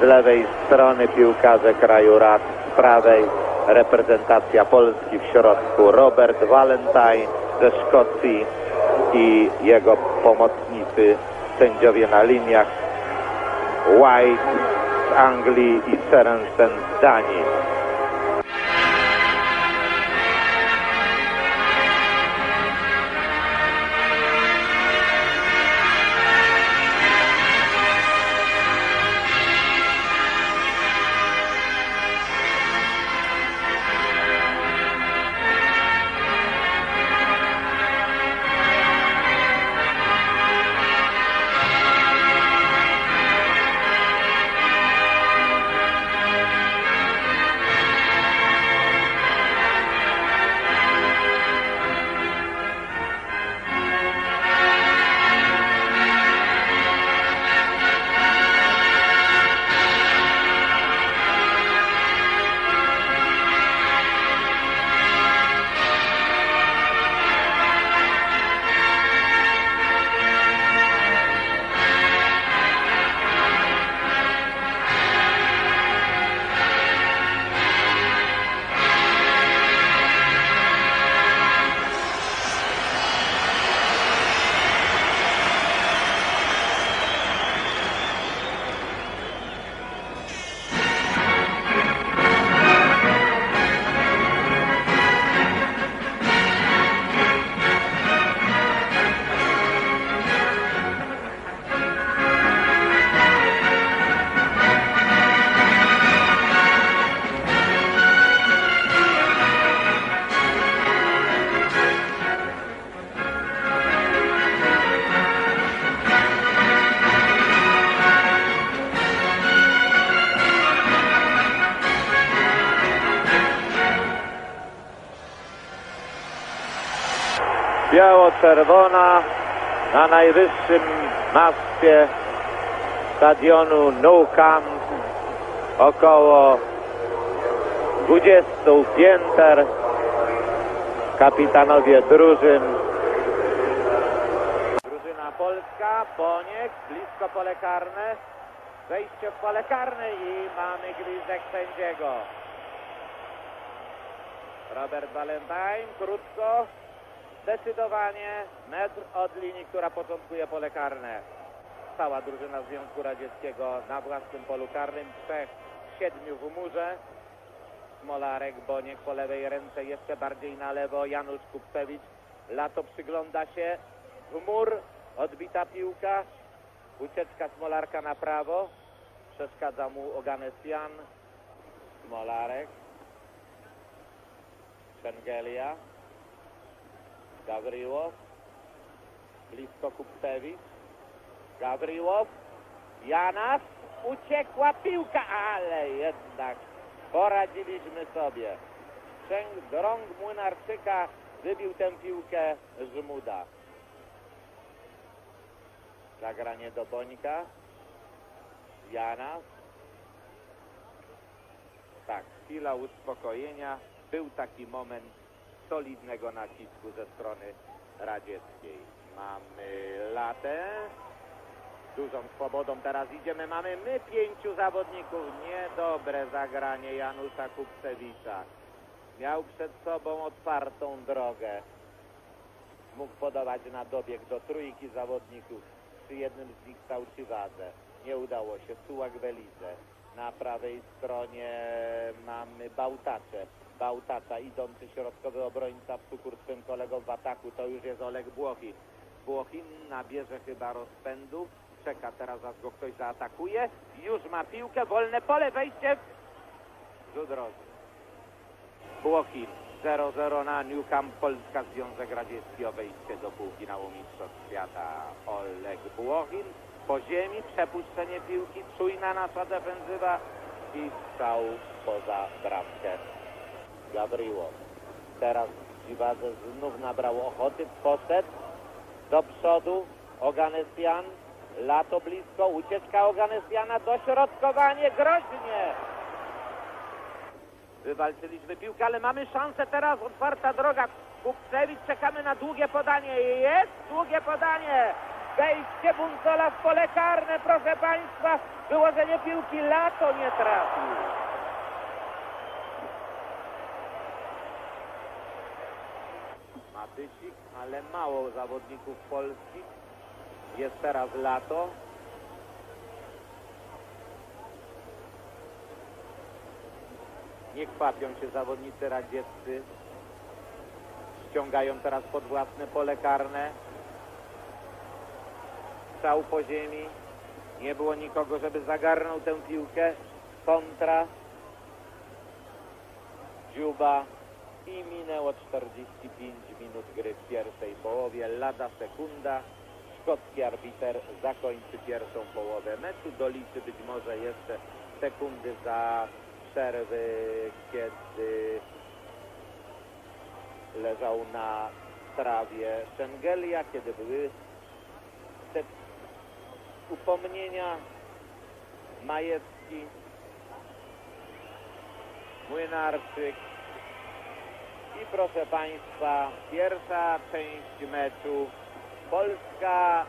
Z lewej strony piłkarze kraju rad, z prawej reprezentacja Polski w środku Robert Valentine ze Szkocji i jego pomocnicy sędziowie na liniach White z Anglii i Sørensen z Danii. Biało-czerwona na najwyższym maszcie stadionu Nou Camp około 20 pięter. Kapitanowie drużyn. Drużyna polska Boniek blisko pole karne. Wejście w pole karne i mamy gwizdek sędziego. Robert Valentine krótko Zdecydowanie metr od linii, która początkuje pole karne. Cała drużyna Związku Radzieckiego na własnym polu karnym. Trzech, siedmiu w murze. Smolarek, Boniek po lewej ręce, jeszcze bardziej na lewo. Janusz Kupcewicz. Lato przygląda się w mur. Odbita piłka. Ucieczka Smolarka na prawo. Przeszkadza mu Oganesian. Smolarek. Szengelia. Gawryłow. Blisko Kupcewicz. Gawryłow. Janas. Uciekła piłka, ale jednak poradziliśmy sobie. Sprzęg drąg Młynarczyka wybił tę piłkę Żmuda. Zagranie do Bońka. Janas. Tak, chwila uspokojenia. Był taki moment solidnego nacisku ze strony radzieckiej. Mamy latę. Dużą swobodą teraz idziemy. Mamy my pięciu zawodników. Niedobre zagranie Janusza Kupcewicza. Miał przed sobą otwartą drogę. Mógł podawać na dobieg do trójki zawodników. Przy jednym z nich stał Ciwadze. Nie udało się. Sułak Belize. Na prawej stronie mamy Bałtacze. Bałtacza idący środkowy obrońca w swym kolegom w ataku. To już jest Oleg Błochin. Błochin nabierze chyba rozpędu. Czeka teraz, aż go ktoś zaatakuje. Już ma piłkę. Wolne pole. Wejście w rzut rożny. Błochin 0-0 na New Camp Polska Związek Radziecki o wejście do półfinału Mistrzostw Świata. Oleg Błochin po ziemi, przepuszczenie piłki, czujna nasza defensywa i strzał poza bramkę. Gawryłow. Teraz Dziwadze znów nabrał ochoty, poszedł do przodu. Oganesian, lato blisko, ucieczka Oganesiana, dośrodkowanie, groźnie. Wywalczyliśmy piłkę, ale mamy szansę teraz, otwarta droga. Kupcewicz, czekamy na długie podanie. Jest długie podanie. Wejście Buncola w pole karne, proszę Państwa. Wyłożenie piłki lato nie trafił. Ale mało zawodników polskich. Jest teraz lato. Nie kwapią się zawodnicy radzieccy. Ściągają teraz pod własne pole karne. Strzał po ziemi. Nie było nikogo, żeby zagarnął tę piłkę. Kontra. Dziuba. I minęło 45 minut gry w pierwszej połowie. Lada sekunda. Szkocki arbiter zakończy pierwszą połowę meczu. Doliczy być może jeszcze sekundy za przerwy, kiedy leżał na trawie Szengelia, kiedy były te upomnienia Majewski, Młynarczyk i proszę Państwa, pierwsza część meczu Polska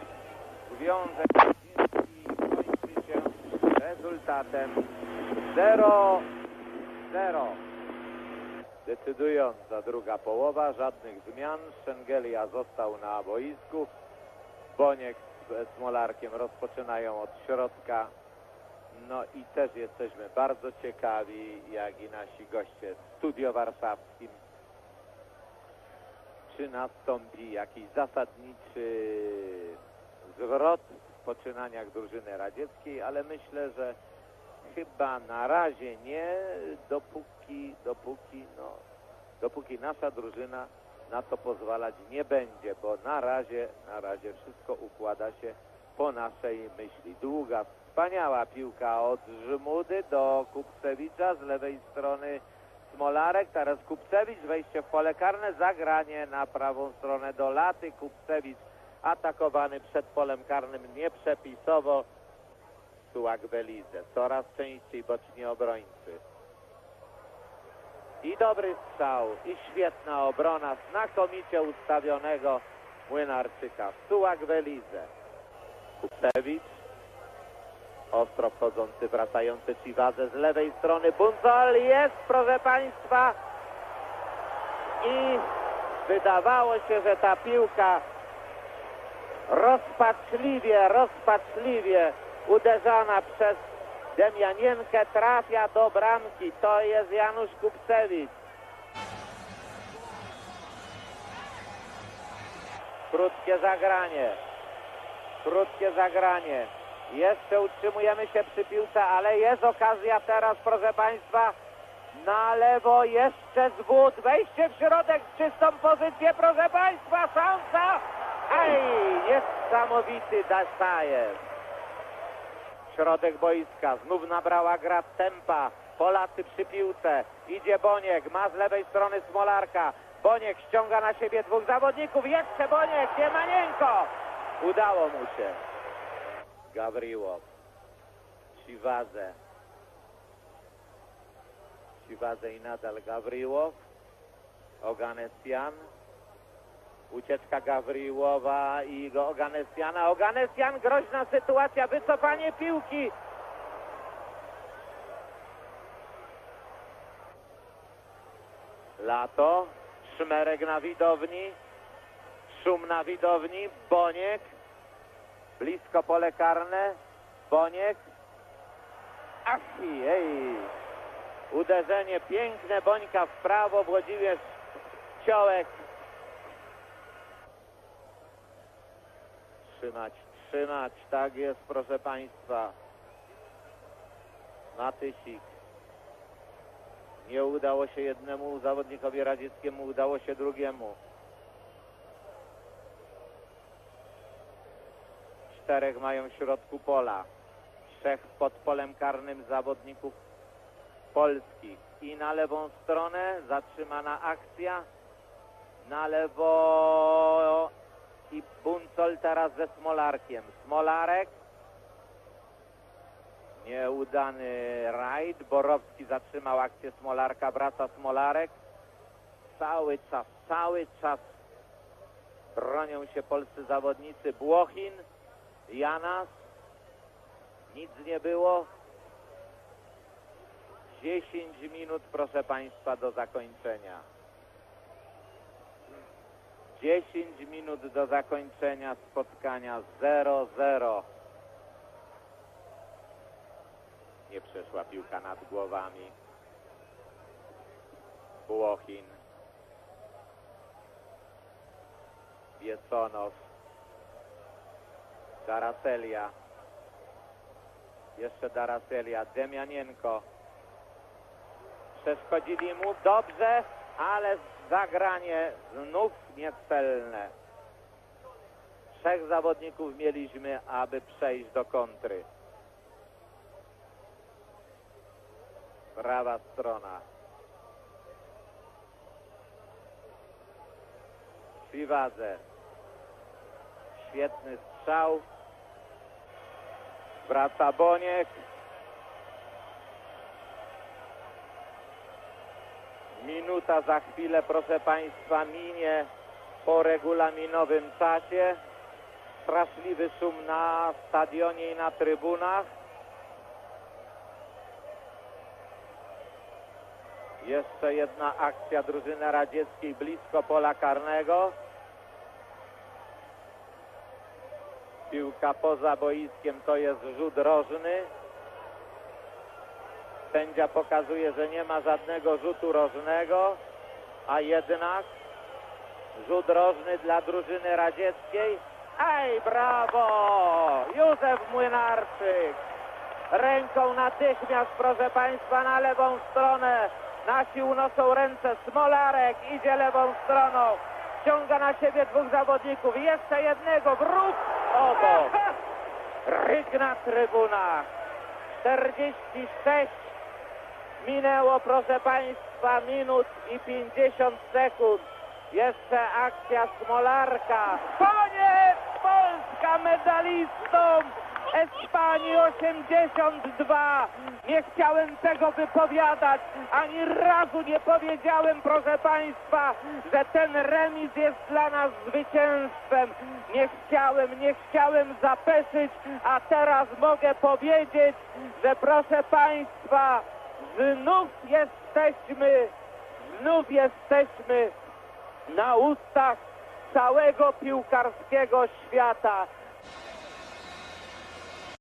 Związek Radziecki kończy się rezultatem 0-0. Decydująca druga połowa, żadnych zmian. Szengelia został na boisku. Boniek z Smolarkiem rozpoczynają od środka. No i też jesteśmy bardzo ciekawi, jak i nasi goście w studio warszawskim, czy nastąpi jakiś zasadniczy zwrot w poczynaniach drużyny radzieckiej, ale myślę, że chyba na razie nie, dopóki, dopóki, no, dopóki nasza drużyna na to pozwalać nie będzie, bo na razie, na razie wszystko układa się po naszej myśli. Długa, wspaniała piłka od Żmudy do Kupcewicza z lewej strony Smolarek, teraz Kupcewicz, wejście w pole karne, zagranie na prawą stronę do Laty, Kupcewicz atakowany przed polem karnym nieprzepisowo, Sułak Belize, coraz częściej boczni obrońcy. I dobry strzał, i świetna obrona znakomicie ustawionego Młynarczyka. Sułak Belize. Kupcewicz, ostro wchodzący, wracający Ciwadze z lewej strony. Bunzol jest, proszę Państwa. I wydawało się, że ta piłka rozpaczliwie, rozpaczliwie uderzana przez Demianienkę trafia do bramki. To jest Janusz Kupcewicz. Krótkie zagranie. Krótkie zagranie. Jeszcze utrzymujemy się przy piłce, ale jest okazja teraz, proszę Państwa. Na lewo jeszcze zwód. Wejście w środek czystą pozycję, proszę Państwa. Szansa. Aj, niesamowity Dastajew. Środek boiska. Znów nabrała gra tempa. Polacy przy piłce. Idzie Boniek. Ma z lewej strony Smolarka. Boniek ściąga na siebie dwóch zawodników. Jeszcze Boniek. Siemanienko. Udało mu się. Gawriłow. Siwadze. Siwadze i nadal Gawriłow. Oganesian. Ucieczka Gawriłowa i go Oganesiana. Oganesian, groźna sytuacja, wycofanie piłki. Lato, Szmerek na widowni, Szum na widowni, Boniek, blisko pole karne, Boniek, Afi, ej, uderzenie piękne, Bońka w prawo, Włodzimierz Ciołek. Trzymać, trzymać, tak jest, proszę Państwa. Matysik. Nie udało się jednemu zawodnikowi radzieckiemu, udało się drugiemu. Czterech mają w środku pola. Trzech pod polem karnym zawodników polskich. I na lewą stronę zatrzymana akcja. Na lewo i Buncol teraz ze Smolarkiem. Smolarek. Nieudany rajd. Borowski zatrzymał akcję Smolarka. Wraca Smolarek. Cały czas, cały czas bronią się polscy zawodnicy. Błochin. Janas. Nic nie było. 10 minut, proszę Państwa, do zakończenia. 10 minut do zakończenia spotkania 0-0. Nie przeszła piłka nad głowami. Włochin. Wieconow. Daraselia. Jeszcze Daraselia. Demianienko. Przeszkodzili mu dobrze, ale zagranie znów niecelne. Trzech zawodników mieliśmy, aby przejść do kontry. Prawa strona. Siwadze. Świetny strzał. Wraca Boniek. Minuta za chwilę, proszę Państwa, minie po regulaminowym czasie. Straszliwy szum na stadionie i na trybunach. Jeszcze jedna akcja drużyny radzieckiej blisko pola karnego. Piłka poza boiskiem to jest rzut rożny. Sędzia pokazuje, że nie ma żadnego rzutu rożnego, a jednak rzut rożny dla drużyny radzieckiej. Aj, brawo! Józef Młynarczyk ręką natychmiast, proszę Państwa, na lewą stronę. Nasi unoszą ręce. Smolarek idzie lewą stroną. Ściąga na siebie dwóch zawodników. Jeszcze jednego. Wróg obok. Ryk na trybunach. 46 minęło, proszę Państwa, minut i 50 sekund. Jeszcze akcja Smolarka. Koniec! Polska medalistą! Espanii 82. Nie chciałem tego wypowiadać. Ani razu nie powiedziałem, proszę Państwa, że ten remis jest dla nas zwycięstwem. Nie chciałem, nie chciałem zapeszyć, a teraz mogę powiedzieć, że proszę Państwa, znów jesteśmy, znów jesteśmy na ustach całego piłkarskiego świata.